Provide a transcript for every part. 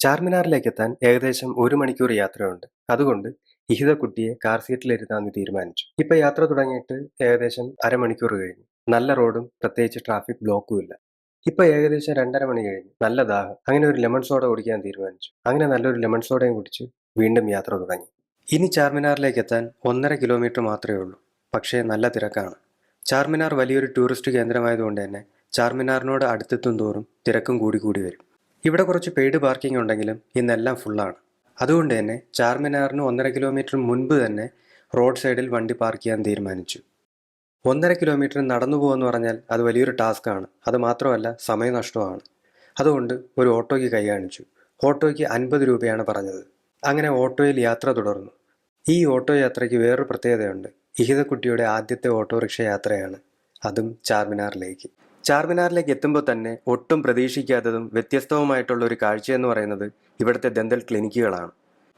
ചാർമിനാറിലേക്ക് എത്താൻ ഏകദേശം ഒരു മണിക്കൂർ യാത്രയുണ്ട്. അതുകൊണ്ട് ഇഹിത കുട്ടിയെ കാർ സീറ്റിലിരുത്താമെന്ന് തീരുമാനിച്ചു. ഇപ്പൊ യാത്ര തുടങ്ങിയിട്ട് ഏകദേശം അരമണിക്കൂർ കഴിഞ്ഞു. നല്ല റോഡും പ്രത്യേകിച്ച് ട്രാഫിക് ബ്ലോക്കും ഇല്ല. ഇപ്പൊ ഏകദേശം രണ്ടര മണി കഴിഞ്ഞു. നല്ല ദാഹം. അങ്ങനെ ഒരു ലെമൺ സോഡ കുടിക്കാൻ തീരുമാനിച്ചു. അങ്ങനെ നല്ലൊരു ലെമൺ സോഡയും കുടിച്ച് വീണ്ടും യാത്ര തുടങ്ങി. ഇനി ചാർമിനാറിലേക്ക് എത്താൻ ഒന്നര കിലോമീറ്റർ മാത്രമേ ഉള്ളൂ. പക്ഷേ നല്ല തിരക്കാണ്. ചാർമിനാർ വലിയൊരു ടൂറിസ്റ്റ് കേന്ദ്രമായതുകൊണ്ട് തന്നെ ചാർമിനാറിനോട് അടുത്തെത്തും തോറും തിരക്കും കൂടി കൂടി വരും. ഇവിടെ കുറച്ച് പെയ്ഡ് പാർക്കിംഗ് ഉണ്ടെങ്കിലും ഇന്നെല്ലാം ഫുള്ളാണ്. അതുകൊണ്ട് തന്നെ ചാർമിനാറിന് ഒന്നര കിലോമീറ്റർ മുൻപ് തന്നെ റോഡ് സൈഡിൽ വണ്ടി പാർക്ക് ചെയ്യാൻ തീരുമാനിച്ചു. ഒന്നര കിലോമീറ്റർ നടന്നു പോകുമെന്ന് പറഞ്ഞാൽ അത് വലിയൊരു ടാസ്ക് ആണ്. അത് മാത്രമല്ല സമയനഷ്ടമാണ് അതുകൊണ്ട് ഒരു ഓട്ടോയ്ക്ക് കൈ കാണിച്ചു ഓട്ടോയ്ക്ക് അൻപത് രൂപയാണ് പറഞ്ഞത്. അങ്ങനെ ഓട്ടോയിൽ യാത്ര തുടർന്നു. ഈ ഓട്ടോ യാത്രയ്ക്ക് വേറൊരു പ്രത്യേകതയുണ്ട്. ഇഹിതക്കുട്ടിയുടെ ആദ്യത്തെ ഓട്ടോറിക്ഷ യാത്രയാണ്. അതും ചാർമിനാറിലേക്ക്. ചാർമിനാറിലേക്ക് എത്തുമ്പോൾ തന്നെ ഒട്ടും പ്രതീക്ഷിക്കാത്തതും വ്യത്യസ്തവുമായിട്ടുള്ള ഒരു കാഴ്ചയെന്ന് പറയുന്നത് ഇവിടുത്തെ ദന്തൽ ക്ലിനിക്കുകളാണ്.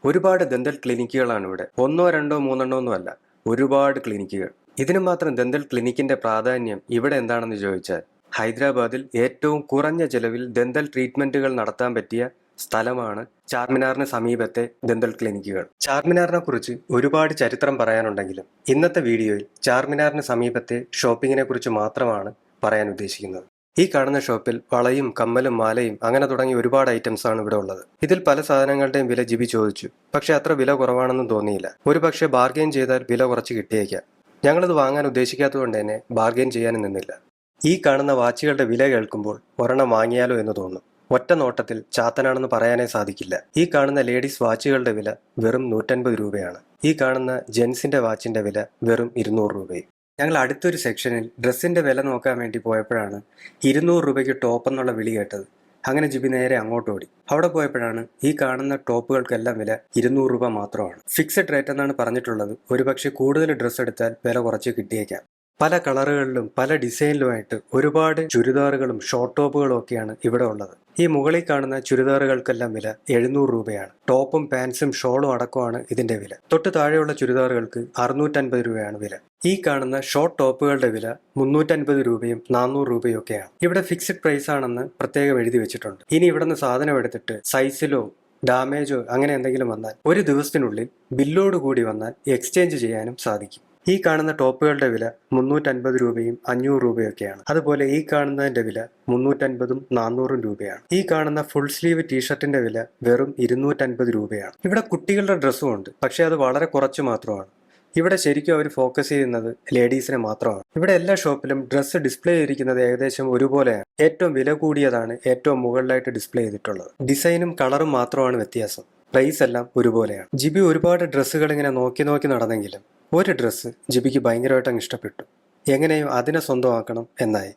ഒരുപാട് ദന്തൽ ക്ലിനിക്കുകളാണ് ഇവിടെ. ഒന്നോ രണ്ടോ മൂന്നെണ്ണോ ഒന്നും അല്ല. ഒരുപാട് ക്ലിനിക്കുകൾ. ഇതിനു മാത്രം ദന്തൽ ക്ലിനിക്കിന്റെ പ്രാധാന്യം ഇവിടെ എന്താണെന്ന് ചോദിച്ചാൽ ഹൈദരാബാദിൽ ഏറ്റവും കുറഞ്ഞ ചെലവിൽ ദന്തൽ ട്രീറ്റ്മെന്റുകൾ നടത്താൻ പറ്റിയ സ്ഥലമാണ് ചാർമിനാറിന് സമീപത്തെ ദന്തൽ ക്ലിനിക്കുകൾ. ചാർമിനാറിനെ കുറിച്ച് ഒരുപാട് ചരിത്രം പറയാനുണ്ടെങ്കിലും ഇന്നത്തെ വീഡിയോയിൽ ചാർമിനാറിന് സമീപത്തെ ഷോപ്പിങ്ങിനെ കുറിച്ച് മാത്രമാണ് പറയാൻ ഉദ്ദേശിക്കുന്നത്. ഈ കാണുന്ന ഷോപ്പിൽ വളയും കമ്മലും മാലയും അങ്ങനെ തുടങ്ങി ഒരുപാട് ഐറ്റംസ് ആണ് ഇവിടെ ഉള്ളത്. ഇതിൽ പല സാധനങ്ങളുടെയും വില ജിബി ചോദിച്ചു. പക്ഷെ അത്ര വില കുറവാണെന്നും തോന്നിയില്ല. ഒരു പക്ഷേ ബാർഗെയിൻ ചെയ്താൽ വില കുറച്ച് കിട്ടിയേക്കാം. ഞങ്ങളിത് വാങ്ങാൻ ഉദ്ദേശിക്കാത്തതുകൊണ്ട് തന്നെ ബാർഗെയിൻ ചെയ്യാനും നിന്നില്ല. ഈ കാണുന്ന വാച്ചുകളുടെ വില കേൾക്കുമ്പോൾ ഒരെണ്ണം വാങ്ങിയാലോ എന്ന് തോന്നും. ഒറ്റ നോട്ടത്തിൽ ചാത്തനാണെന്ന് പറയാനേ സാധിക്കില്ല. ഈ കാണുന്ന ലേഡീസ് വാച്ചുകളുടെ വില വെറും നൂറ്റൻപത് രൂപയാണ്. ഈ കാണുന്ന ജെൻസിന്റെ വാച്ചിന്റെ വില വെറും ഇരുന്നൂറ് രൂപയും. ഞങ്ങൾ അടുത്തൊരു സെക്ഷനിൽ ഡ്രസ്സിന്റെ വില നോക്കാൻ വേണ്ടി പോയപ്പോഴാണ് ഇരുന്നൂറ് രൂപയ്ക്ക് ടോപ്പ് എന്നുള്ള വിളി കേട്ടത്. അങ്ങനെ ജിബി നേരെ അങ്ങോട്ട് ഓടി. അവിടെ പോയപ്പോഴാണ് ഈ കാണുന്ന ടോപ്പുകൾക്കെല്ലാം വില ഇരുന്നൂറ് രൂപ മാത്രമാണ്. ഫിക്സഡ് റേറ്റ് എന്നാണ് പറഞ്ഞിട്ടുള്ളത്. ഒരുപക്ഷെ കൂടുതൽ ഡ്രസ്സ് എടുത്താൽ വില കുറച്ച് കിട്ടിയേക്കാം. പല കളറുകളിലും പല ഡിസൈനിലുമായിട്ട് ഒരുപാട് ചുരിദാറുകളും ഷോർട്ട് ടോപ്പുകളും ഒക്കെയാണ് ഇവിടെ ഉള്ളത്. ഈ മുകളിൽ കാണുന്ന ചുരിദാറുകൾക്കെല്ലാം വില എഴുന്നൂറ് രൂപയാണ്. ടോപ്പും പാൻസും ഷോളും അടക്കമാണ് ഇതിന്റെ വില. തൊട്ട് താഴെയുള്ള ചുരിദാറുകൾക്ക് അറുന്നൂറ്റൻപത് രൂപയാണ് വില. ഈ കാണുന്ന ഷോർട്ട് ടോപ്പുകളുടെ വില മുന്നൂറ്റൻപത് രൂപയും നാനൂറ് രൂപയും ഒക്കെയാണ്. ഇവിടെ ഫിക്സഡ് പ്രൈസ് ആണെന്ന് പ്രത്യേകം എഴുതി വെച്ചിട്ടുണ്ട്. ഇനി ഇവിടുന്ന് സാധനം എടുത്തിട്ട് സൈസിലോ ഡാമേജോ അങ്ങനെ എന്തെങ്കിലും വന്നാൽ ഒരു ദിവസത്തിനുള്ളിൽ ബില്ലോട് കൂടി വന്നാൽ എക്സ്ചേഞ്ച് ചെയ്യാനും സാധിക്കും. ഈ കാണുന്ന ടോപ്പുകളുടെ വില മുന്നൂറ്റൻപത് രൂപയും അഞ്ഞൂറ് രൂപയൊക്കെയാണ്. അതുപോലെ ഈ കാണുന്നതിന്റെ വില മുന്നൂറ്റൻപതും നാനൂറും രൂപയാണ്. ഈ കാണുന്ന ഫുൾ സ്ലീവ് ടീഷർട്ടിന്റെ വില വെറും ഇരുന്നൂറ്റൻപത് രൂപയാണ്. ഇവിടെ കുട്ടികളുടെ ഡ്രസ്സും ഉണ്ട്. പക്ഷെ അത് വളരെ കുറച്ച് മാത്രമാണ്. ഇവിടെ ശരിക്കും അവർ ഫോക്കസ് ചെയ്യുന്നത് ലേഡീസിനെ മാത്രമാണ്. ഇവിടെ എല്ലാ ഷോപ്പിലും ഡ്രസ്സ് ഡിസ്പ്ലേ ചെയ്തിരിക്കുന്നത് ഏകദേശം ഒരുപോലെയാണ്. ഏറ്റവും വില കൂടിയതാണ് ഏറ്റവും മുകളിലായിട്ട് ഡിസ്പ്ലേ ചെയ്തിട്ടുള്ളത്. ഡിസൈനും കളറും മാത്രമാണ് വ്യത്യാസം. പ്രൈസ് എല്ലാം ഒരുപോലെയാണ്. ജിബി ഒരുപാട് ഡ്രസ്സുകൾ ഇങ്ങനെ നോക്കി നോക്കി നടന്നെങ്കിലും ഒരു ഡ്രസ്സ് ജിബിക്ക് ഭയങ്കരമായിട്ട് അങ്ങ് ഇഷ്ടപ്പെട്ടു. എങ്ങനെയും അതിനെ സ്വന്തമാക്കണം എന്നായി.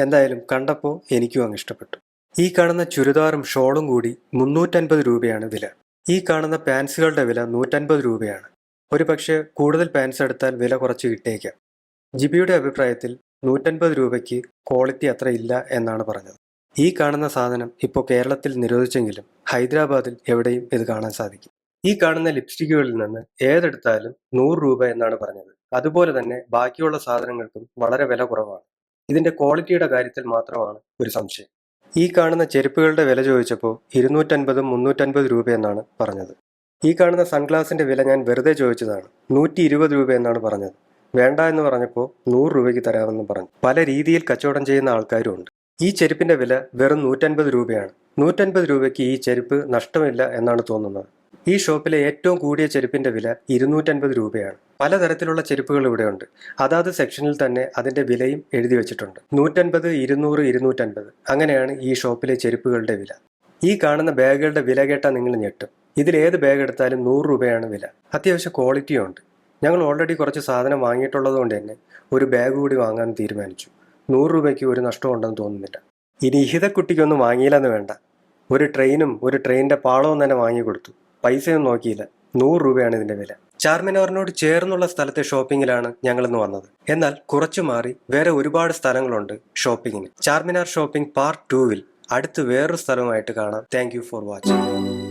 എന്തായാലും കണ്ടപ്പോൾ എനിക്കും അങ്ങ് ഇഷ്ടപ്പെട്ടു. ഈ കാണുന്ന ചുരിദാറും ഷോളും കൂടി മുന്നൂറ്റൻപത് രൂപയാണ് വില. ഈ കാണുന്ന പാൻസുകളുടെ വില നൂറ്റൻപത് രൂപയാണ്. ഒരു പക്ഷേ കൂടുതൽ പാൻസ് എടുത്താൽ വില കുറച്ച് കിട്ടേക്കാം ജിബിയുടെ അഭിപ്രായത്തിൽ നൂറ്റൻപത് രൂപയ്ക്ക് ക്വാളിറ്റി അത്ര ഇല്ല എന്നാണ് പറഞ്ഞത്. ഈ കാണുന്ന സാധനം ഇപ്പോൾ കേരളത്തിൽ നിരോധിച്ചെങ്കിലും ഹൈദരാബാദിൽ എവിടെയും ഇത് കാണാൻ സാധിക്കും. ഈ കാണുന്ന ലിപ്സ്റ്റിക്കുകളിൽ നിന്ന് ഏതെടുത്താലും നൂറ് രൂപ എന്നാണ് പറഞ്ഞത്. അതുപോലെ തന്നെ ബാക്കിയുള്ള സാധനങ്ങൾക്കും വളരെ വില കുറവാണ്. ഇതിന്റെ ക്വാളിറ്റിയുടെ കാര്യത്തിൽ മാത്രമാണ് ഒരു സംശയം. ഈ കാണുന്ന ചെരുപ്പുകളുടെ വില ചോദിച്ചപ്പോൾ ഇരുന്നൂറ്റൻപതും മുന്നൂറ്റൻപത് രൂപ എന്നാണ് പറഞ്ഞത്. ഈ കാണുന്ന സൺഗ്ലാസിന്റെ വില ഞാൻ വെറുതെ ചോദിച്ചതാണ്. നൂറ്റി ഇരുപത് രൂപ എന്നാണ് പറഞ്ഞത്. വേണ്ട എന്ന് പറഞ്ഞപ്പോൾ നൂറ് രൂപയ്ക്ക് തരാമെന്ന് പറഞ്ഞു. പല രീതിയിൽ കച്ചവടം ചെയ്യുന്ന ആൾക്കാരും ഉണ്ട് ഈ ചെരുപ്പിന്റെ വില വെറും നൂറ്റൻപത് രൂപയാണ്. നൂറ്റൻപത് രൂപയ്ക്ക് ഈ ചെരുപ്പ് നഷ്ടമില്ല എന്നാണ് തോന്നുന്നത്. ഈ ഷോപ്പിലെ ഏറ്റവും കൂടിയ ചെരുപ്പിന്റെ വില ഇരുന്നൂറ്റൻപത് രൂപയാണ്. പലതരത്തിലുള്ള ചെരുപ്പുകൾ ഇവിടെയുണ്ട്. അതാത് സെക്ഷനിൽ തന്നെ അതിന്റെ വിലയും എഴുതി വെച്ചിട്ടുണ്ട്. നൂറ്റൻപത് ഇരുന്നൂറ് ഇരുന്നൂറ്റൻപത്. അങ്ങനെയാണ് ഈ ഷോപ്പിലെ ചെരുപ്പുകളുടെ വില. ഈ കാണുന്ന ബാഗുകളുടെ വില കേട്ടാൽ നിങ്ങൾ ഞെട്ടും. ഇതിൽ ഏത് ബാഗ് എടുത്താലും നൂറ് രൂപയാണ് വില. അത്യാവശ്യം ക്വാളിറ്റിയും ഉണ്ട്. ഞങ്ങൾ ഓൾറെഡി കുറച്ച് സാധനം വാങ്ങിയിട്ടുള്ളത് കൊണ്ട് തന്നെ ഒരു ബാഗ് കൂടി വാങ്ങാൻ തീരുമാനിച്ചു. നൂറ് രൂപയ്ക്ക് ഒരു നഷ്ടം ഉണ്ടെന്ന് തോന്നുന്നില്ല. ഇനി ഇഹിതക്കുട്ടിക്കൊന്നും വാങ്ങിയില്ലെന്ന് വേണ്ട. ഒരു ട്രെയിനും ഒരു ട്രെയിനിന്റെ പാളവും തന്നെ വാങ്ങിക്കൊടുത്തു. പൈസയൊന്നും നോക്കിയില്ല. നൂറ് രൂപയാണ് ഇതിന്റെ വില. ചാർമിനാറിനോട് ചേർന്നുള്ള സ്ഥലത്തെ ഷോപ്പിങ്ങിലാണ് ഞങ്ങളിന്ന് വന്നത്. എന്നാൽ കുറച്ചു മാറി വേറെ ഒരുപാട് സ്ഥലങ്ങളുണ്ട് ഷോപ്പിങ്ങിന്. ചാർമിനാർ ഷോപ്പിംഗ് പാർട്ട് ടൂവിൽ അടുത്ത് വേറൊരു സ്ഥലമായിട്ട് കാണാം. Thank for watching.